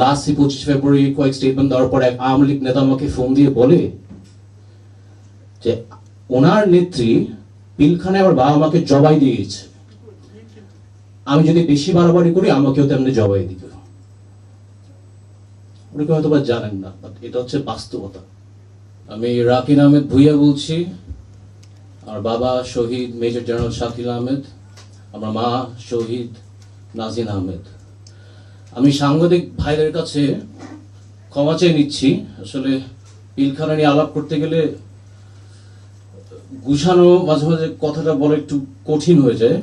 Last পঁচিশ ফেব্রুয়ারি কয়েক statement দেওয়ার পর এক আওয়ামী লীগ নেতা আমাকে ফোন দিয়ে বলে যে, ওনার নেত্রী পিলখানে আমার বাবা মাকে জবাই দিয়েছে আমি যদি বেশি বাড়াবাড়ি করি, আমাকেও তেমনি জবাই দিবে। অনেকে হয়তো বা জানেন না, but এটা হচ্ছে বাস্তবতা। আমি রাকিন আহমেদ ভুইয়া বলছি, আমার বাবা শহীদ মেজর জেনারেল শাকিল আহমেদ, আমার মা শহীদ নাজিন আহমেদ। আমি সাংবাদিক ভাইদের কাছে ক্ষমা চেয়ে নিচ্ছি। আসলে পিলখানা নিয়ে আলাপ করতে গেলে গুছানো মাঝে মাঝে কথাটা বলা একটু কঠিন হয়ে যায়।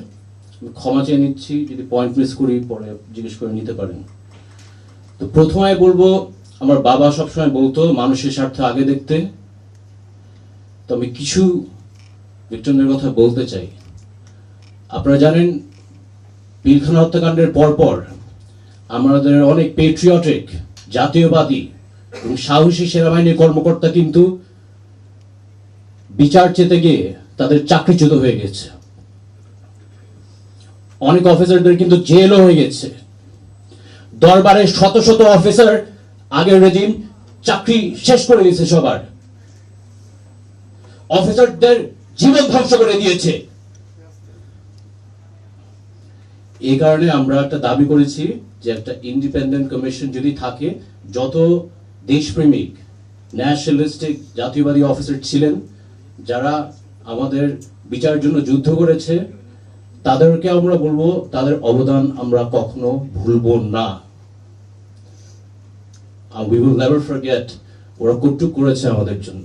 ক্ষমা চেয়ে নিচ্ছি, যদি পয়েন্ট মিস করি পরে জিজ্ঞেস করে নিতে পারেন। তো প্রথমে বলব, আমার বাবা সবসময় বলতো, মানুষের স্বার্থ আগে দেখতে। তো আমি কিছু ভিক্টমের কথা বলতে চাই। আপনারা জানেন, পিলখানা হত্যাকাণ্ডের পরপর আমাদের অনেক পেট্রিয়টিক জাতীয়বাদী এবং সাহসী সেনাবাহিনীর কর্মকর্তা কিন্তু বিচার চেতে গিয়ে তাদের চাকরিচ্যুত হয়ে গেছে। অনেক অফিসারদের কিন্তু জেলও হয়ে গেছে। দরবারে শত শত অফিসার আগের রেজিম চাকরি শেষ করে দিয়েছে সবার। অফিসারদের জীবন ধ্বংস করে দিয়েছে। এই কারণে আমরা একটা দাবি করেছি যে একটা ইন্ডিপেন্ডেন্ট কমিশন যদি থাকে, যত দেশপ্রেমিক ন্যাশনালিস্টিক জাতীয়বাদী অফিসার ছিলেন, যারা আমাদের বিচারের জন্য যুদ্ধ করেছে, তাদেরকে আমরা বলব, তাদের অবদান আমরা কখনো ভুলবো না। উই উইল নেভার ফরগেট ওরা কটুক করেছে আমাদের জন্য।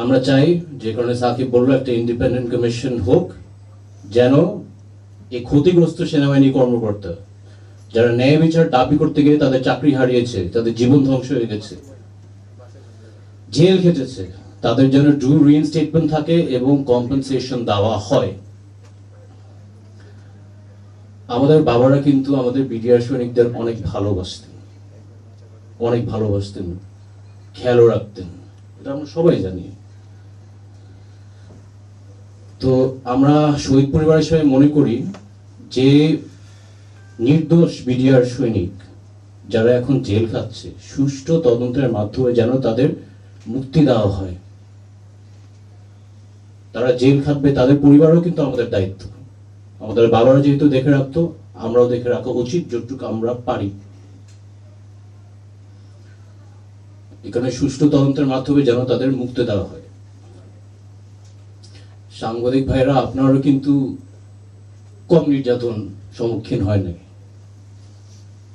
আমরা চাই যে কারণে সাকিব বলল, একটা ইন্ডিপেন্ডেন্ট কমিশন হোক, যেন এই ক্ষতিগ্রস্ত সেনাবাহিনী কর্মকর্তা, যারা ন্যায় বিচার দাবি করতে গিয়ে তাদের চাকরি হারিয়েছে, তাদের জীবন ধ্বংস হয়ে গেছে, জেল খেটেছে, তাদের যেন ডু রিইনস্টেটমেন্ট থাকে এবং কম্পেনসেশন দেওয়া হয়। আমাদের বাবারা কিন্তু আমাদের বিডিআর সৈনিকদের অনেক ভালোবাসতেন অনেক ভালোবাসতেন, খেয়ালও রাখতেন, এটা আমরা সবাই জানি। তো আমরা শহীদ পরিবার হিসেবে মনে করি যে নির্দোষ বিডিআর সৈনিক যারা এখন জেল খাচ্ছে, সুষ্ঠু তদন্তের মাধ্যমে যেন তাদের মুক্তি দেওয়া হয়। তারা জেল খাটবে, তাদের পরিবারও কিন্তু আমাদের দায়িত্ব। আমাদের বাবারা যেহেতু দেখে রাখতো, আমরাও দেখে রাখা উচিত যতটুকু আমরা পারি। এখানে সুষ্ঠু তদন্তের মাধ্যমে যেন তাদের মুক্তি দেওয়া হয়। সাংবাদিক ভাইরা আপনারও কিন্তু কম নির্যাতন সম্মুখীন হয় নাই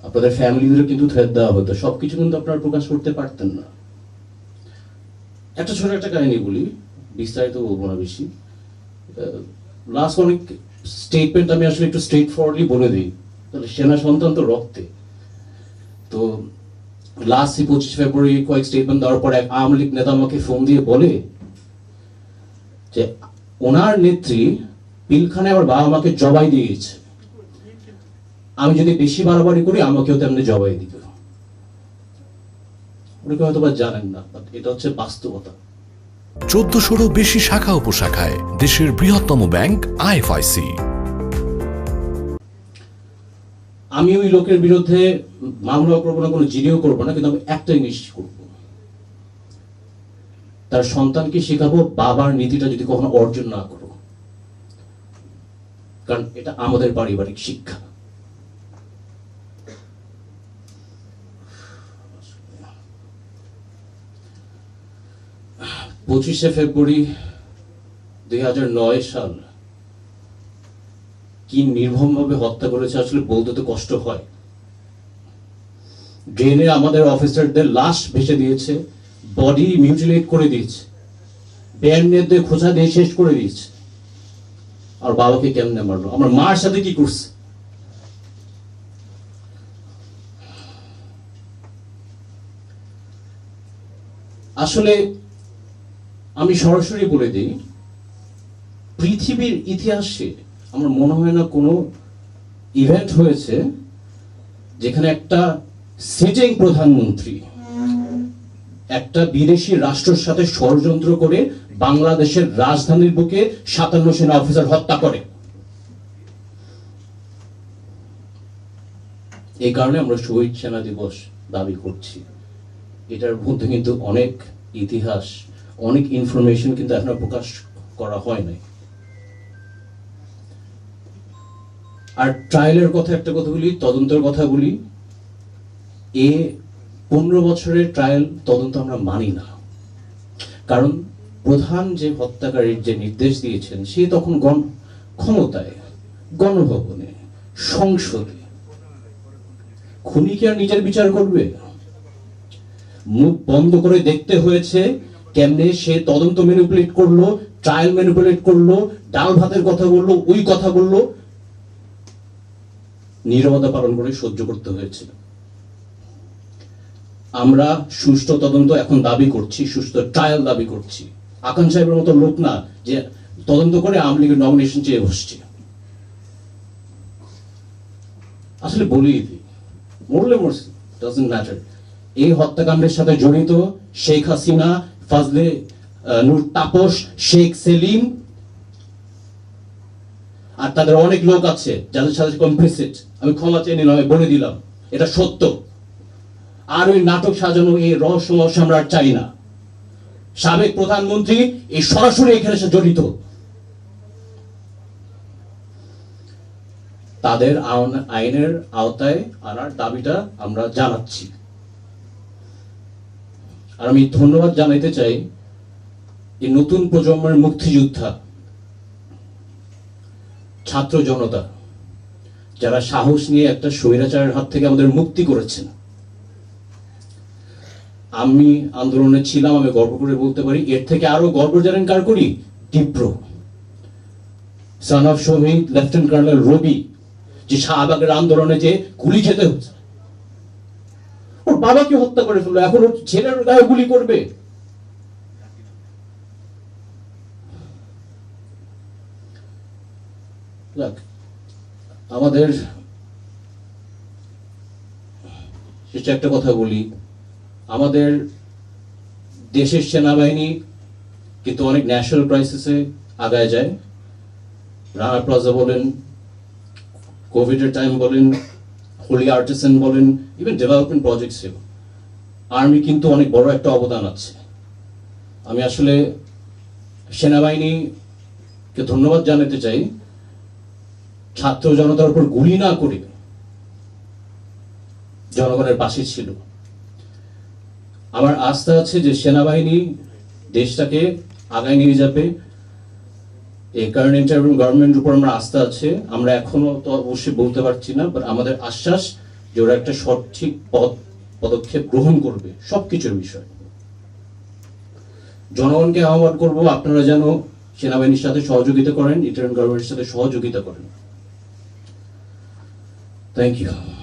আপনাদের ফ্যামিলিদেরও কিন্তু থ্রেট দেওয়া হতো। সবকিছু কিন্তু আপনারা প্রকাশ করতে পারতেন না। একটা ছোট একটা কাহিনী বলি, বিস্তারিত বলব না বেশি। লাস্ট অনেক স্টেটমেন্ট আমি আসলে একটু স্ট্রেট ফরওয়ার্ডলি বলে দিই। তাহলে সেনা সন্তান তো রক্তে। তো লাস্ট পঁচিশ ফেব্রুয়ারি কয়েক স্টেটমেন্ট দেওয়ার পর এক আওয়ামী লীগ নেতা আমাকে ফোন দিয়ে বলে যে ওনার নেত্রী পিলখানে আমার বাবা মাকে জবাই দিয়েছে আমি যদি বেশি বাড়াবাড়ি করি আমাকেও তেমনি জবাই দিবে। অনেকে হয়তো বা জানেন না এটা হচ্ছে বাস্তবতা। চোদ্দশোরও বেশি শাখা উপশাখায় দেশের বৃহত্তম ব্যাংক আইএফআইসি। আমি ওই লোকের বিরুদ্ধে মামলা করব না কোনো জিডিও করব না কিন্তু আমি একটাই নিশ্চিত করব। তার সন্তানকে শেখাবো, বাবার নীতিটা যদি কখনো অর্জন না করো। কারণ এটা আমাদের পারিবারিক শিক্ষা। পঁচিশে ফেব্রুয়ারি দুই হাজার নয় সাল কি নির্মমভাবে হত্যা করেছে আসলে বলতে তো কষ্ট হয়। ড্রেনে আমাদের অফিসারদের লাশ ভেসে দিয়েছে। বডি মিউটিলেট করে দিয়েছে। ব্যান্ডের খোঁচা দিয়ে শেষ করে দিয়েছে। আর বাবাকে কেমনে মারলো? আমার মার সাথে কি করছে? আসলে আমি সরাসরি বলে দিই, পৃথিবীর ইতিহাসে আমার মনে হয় না কোনো ইভেন্ট হয়েছে যেখানে একটা সিটিং প্রধানমন্ত্রী একটা বিদেশি রাষ্ট্রের সাথে ষড়যন্ত্র করে বাংলাদেশের রাজধানীর বুকে সাতান্ন সেনা অফিসার হত্যা করে। এই কারণে আমরা শহীদ সেনা দিবস দাবি করছি। এটার মধ্যে কিন্তু অনেক ইতিহাস, অনেক ইনফরমেশন কিন্তু এখনও প্রকাশ করা হয় নাই। আর ট্রায়ালের কথা একটা কথা বলি, তদন্তের কথা বলি। এ পনেরো বছরের ট্রায়াল তদন্ত আমরা মানি না। কারণ প্রধান যে হত্যাকারীর যে নির্দেশ দিয়েছেন, সে তখন গণ ক্ষমতায়, গণভবনে, সংসদে। খুনি কি আর নিজের বিচার করবে? মুখ বন্ধ করে দেখতে হয়েছে কেমনে সে তদন্ত ম্যানিপুলেট করল ট্রায়াল ম্যানিপুলেট করল, ডাল ভাতের কথা বলল, ওই কথা বলল। নীরবতা পালন করে সহ্য করতে হয়েছিল আমরা সুষ্ঠু তদন্ত এখন দাবি করছি, সুষ্ঠু ট্রায়াল দাবি করছি। আকান সাহেবের মতো লোক না যে তদন্ত করে আওয়ামী লীগের নমিনেশন চেয়ে বসছে। আসলে বলি মরলে মরছে ডাজন্ট ম্যাটার এই হত্যাকাণ্ডের সাথে জড়িত শেখ হাসিনা, ফাজলে নূর তাপস, শেখ সেলিম, আর তাদের অনেক লোক আছে যাদের সাথে কমপ্লিসিট আমি ক্ষমা চেয়ে নিলাম, আমি বলে দিলাম, এটা সত্য। আর ওই নাটক সাজানো এই রহস্য মহস্য আমরা আর চাই না। সাবেক প্রধানমন্ত্রী এই সরাসরি এখানে এসে জড়িত। তাদের আইনের আওতায় আনার দাবিটা আমরা জানাচ্ছি। আর আমি ধন্যবাদ জানাইতে চাই এই নতুন প্রজন্মের মুক্তিযোদ্ধা, ছাত্র জনতা, যারা সাহস নিয়ে একটা স্বৈরাচারের হাত থেকে আমাদের মুক্তি করেছেন। আমি আন্দোলনে ছিলাম, আমি গর্ব করে বলতে পারি। এর থেকে আরও গর্ব জানেন কার করি? তীব্র। সান অফ শহীদ কর্নেল রবি যে শাহবাগের আন্দোলনে যে গুলি খেতে হচ্ছে। ওর বাবাকে হত্যা করে ফেলল, এখন ওর ছেলের গায়ে গুলি করবে। আমাদের একটা কথা বলি। আমাদের দেশের সেনাবাহিনী কিন্তু অনেক ন্যাশনাল ক্রাইসিসে আগায় যায়। রানা প্লাজা বলেন কোভিডের টাইম বলেন হোলি আর্টিসেন বলেন ইভেন ডেভেলপমেন্ট প্রজেক্টসেও আর্মি কিন্তু অনেক বড় একটা অবদান আছে। আমি আসলে সেনাবাহিনীকে ধন্যবাদ জানাতে চাই। ছাত্র জনতার উপর গুলি না করে জনগণের পাশে ছিল। আমার আস্থা আছে যে সেনাবাহিনী দেশটাকে আগায় নিয়ে যাবে। এই কারণে এবং গভর্নমেন্টের উপর আমরা আস্থা আছে। আমরা এখনও তো অবশ্যই বলতে পারছি না বাট আমাদের আশ্বাস যে ওরা একটা সঠিক পদ পদক্ষেপ গ্রহণ করবে, সবকিছুর বিষয়। জনগণকে আহ্বান করব, আপনারা যেন সেনাবাহিনীর সাথে সহযোগিতা করেন ইন্টারিম গভর্নমেন্টের সাথে সহযোগিতা করেন। Thank you